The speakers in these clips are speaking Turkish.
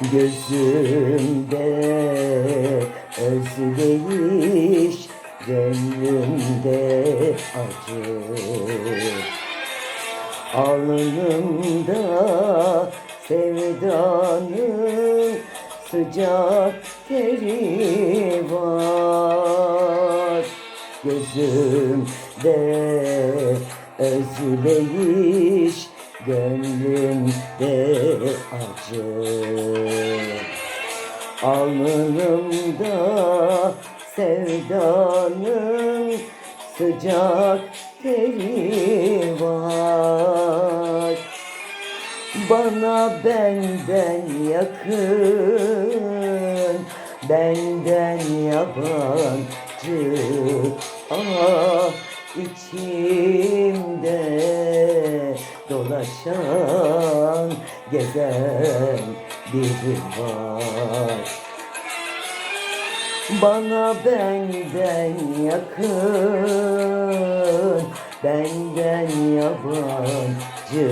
Gözümde özleyiş Gönlümde acı. Alnımda sevdanın sıcak teri var. Gözümde özleyiş Gönlümde acı. Alnımda sevdanın sıcak teri var. Bana benden yakın, benden yabancı. Ah içimde dolaşan, gezen biri var. Bana benden yakın, benden yabancı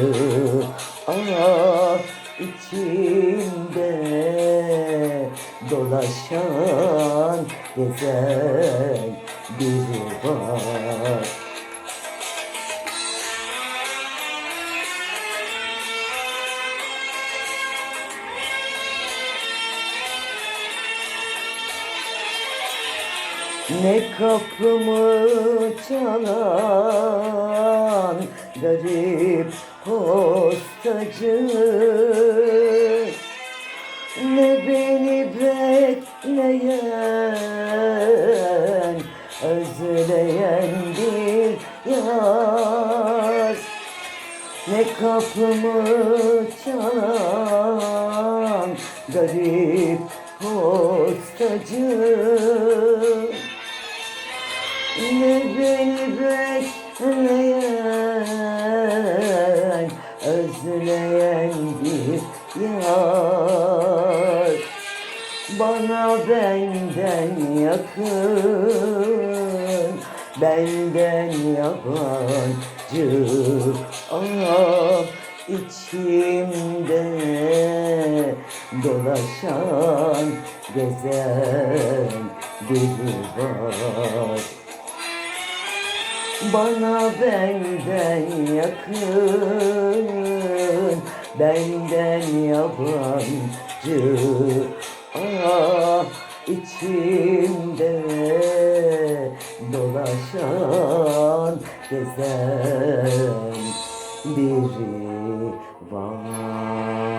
Ah içimde dolaşan, gezen biri var Ne kapımı çalan garip postacı Ne beni bekleyen özleyen bir yar Ne kapımı çalan garip postacı beni bekleyen özleyen bir yar Bana benden yakın, benden yabancı Ah içimde dolaşan, gezen biri var bana benden yakın, benden yabancı. Ah içimde dolaşan, gezen biri var